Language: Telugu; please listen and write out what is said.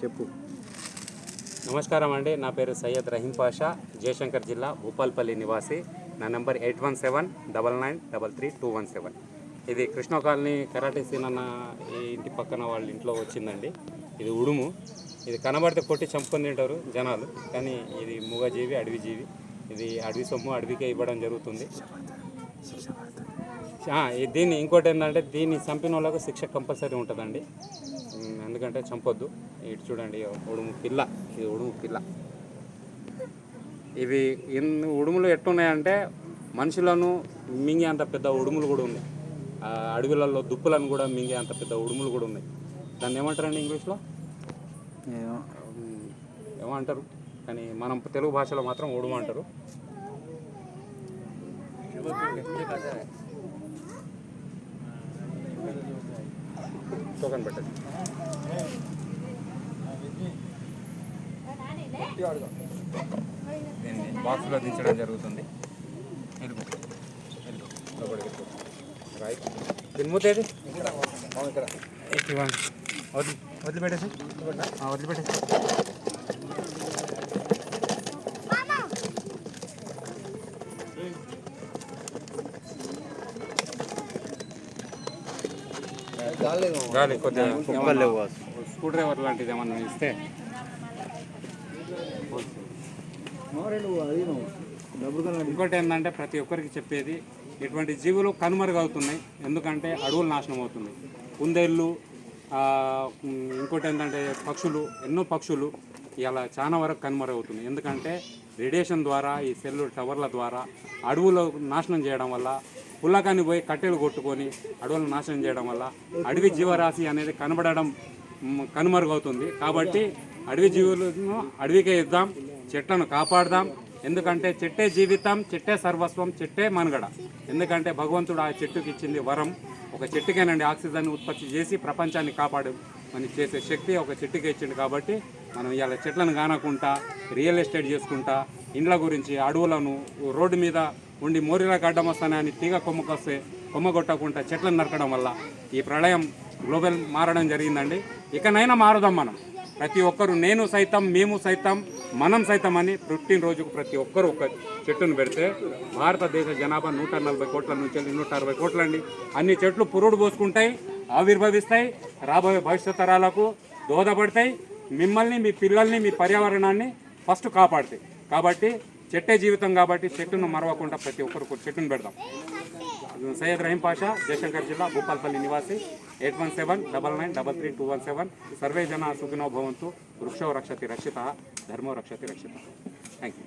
చెప్పు. నమస్కారం అండి. నా పేరు సయ్యద్ రహీం పాషా జయశంకర్ జిల్లా భూపాల్పల్లి నివాసి. నా number eight one seven double nine double three two one seven. ఇది కృష్ణ కాలనీ కరాటే సీన్ అన్న ఈ ఇంటి పక్కన వాళ్ళ ఇంట్లో వచ్చిందండి. ఇది ఉడుము. ఇది కనబడితే కొట్టి చంపుకొని తింటారు జనాలు. కానీ ఇది మూగజీవి అడవి జీవి ఇది అడవి సొమ్ము అడవికే ఇవ్వడం జరుగుతుంది. దీన్ని ఇంకోటి ఏంటంటే దీన్ని చంపిన వాళ్ళకు శిక్ష కంపల్సరీ ఉంటుందండి. ఎందుకంటే చంపొద్దు. ఇటు చూడండి ఉడుము పిల్ల. ఇది ఉడుము పిల్ల. ఇవి ఇన్ని ఉడుములు ఎట్టున్నాయంటే మనుషులను మింగే అంత పెద్ద ఉడుములు కూడా ఉన్నాయి. ఆ, అడవులలో దుప్పులను కూడా మింగే అంత పెద్ద ఉడుములు కూడా ఉన్నాయి. దాన్ని ఏమంటారండి ఇంగ్లీష్లో? ఏమో. ఉమ్, ఏమో అంటారు కానీ మనం తెలుగు భాషలో మాత్రం ఉడుము అంటారు. టోకన్ పెట్టండి. దీన్ని బాక్స్లో దించడం జరుగుతుంది. దీని మూత ఏది? వదిలిపెట్టేసి వదిలిపెట్టేసి గాలి కొద్దిగా స్క్రూ డ్రైవర్ లాంటిది ఏమన్నా ఇస్తే ఇంకోటి ఏంటంటే ప్రతి ఒక్కరికి చెప్పేది ఇటువంటి జీవులు కనుమరుగవుతున్నాయి ఎందుకంటే అడవులు నాశనం అవుతుంది కుందేళ్ళు ఇంకోటి ఏంటంటే పక్షులు ఎన్నో పక్షులు ఇలా చాలా వరకు కనుమరుగవుతున్నాయి. ఎందుకంటే రేడియేషన్ ద్వారా ఈ సెల్లు టవర్ల ద్వారా అడవులు నాశనం చేయడం వల్ల పుల్లకాన్ని పోయి కట్టెలు కొట్టుకొని అడవులను నాశనం చేయడం వల్ల అడవి జీవరాశి అనేది కనబడడం కనుమరుగవుతుంది. కాబట్టి అడవి జీవులను అడవికే ఇద్దాం చెట్లను కాపాడదాం. ఎందుకంటే చెట్టే జీవితం చెట్టే సర్వస్వం చెట్టే మనుగడ. ఎందుకంటే భగవంతుడు ఆ చెట్టుకి ఇచ్చింది వరం. ఒక చెట్టుకేనండి ఆక్సిజన్ ఉత్పత్తి చేసి ప్రపంచాన్ని కాపాడు అని చేసే శక్తి ఒక చెట్టుకే ఇచ్చింది కాబట్టి మనం ఇవాళ చెట్లను కానకుండా రియల్ ఎస్టేట్ చేసుకుంటా ఇండ్ల గురించి అడవులను రోడ్డు మీద ఉండి మోరీలకు అడ్డం వస్తానని తీగ కొమ్మకొస్తే కొమ్మ కొట్టకుండా చెట్లను నరకడం వల్ల ఈ ప్రళయం గ్లోబల్ మారడం జరిగిందండి. ఇకనైనా మారుదాం మనం. ప్రతి ఒక్కరు నేను సైతం మేము సైతం మనం సైతం అని పుట్టినరోజుకు ప్రతి ఒక్కరు ఒక చెట్టును పెడితే భారతదేశ జనాభా నూట నలభై కోట్ల నుంచి నూట అరవై కోట్లండి. అన్ని చెట్లు పురుడు పోసుకుంటాయి ఆవిర్భవిస్తాయి రాబోయే భవిష్యత్ తరాలకు దోహదపడతాయి. మిమ్మల్ని మీ పిల్లల్ని మీ పర్యావరణాన్ని ఫస్ట్ కాపాడతాయి. కాబట్టి చెట్టే జీవితం కాబట్టి చెట్టును మరవకుండా ప్రతి ఒక్కరు చెట్టును పెడదాం. సయ్యద్ రహీం పాషా జయశంకర్ జిల్లా భూపాల్పల్లి నివాసి eight one seven double nine double three two one seven. Survey జన సుఖినో భవంతు వృక్షో రక్షతి రక్షిత ధర్మో రక్షతి రక్షిత. Thank you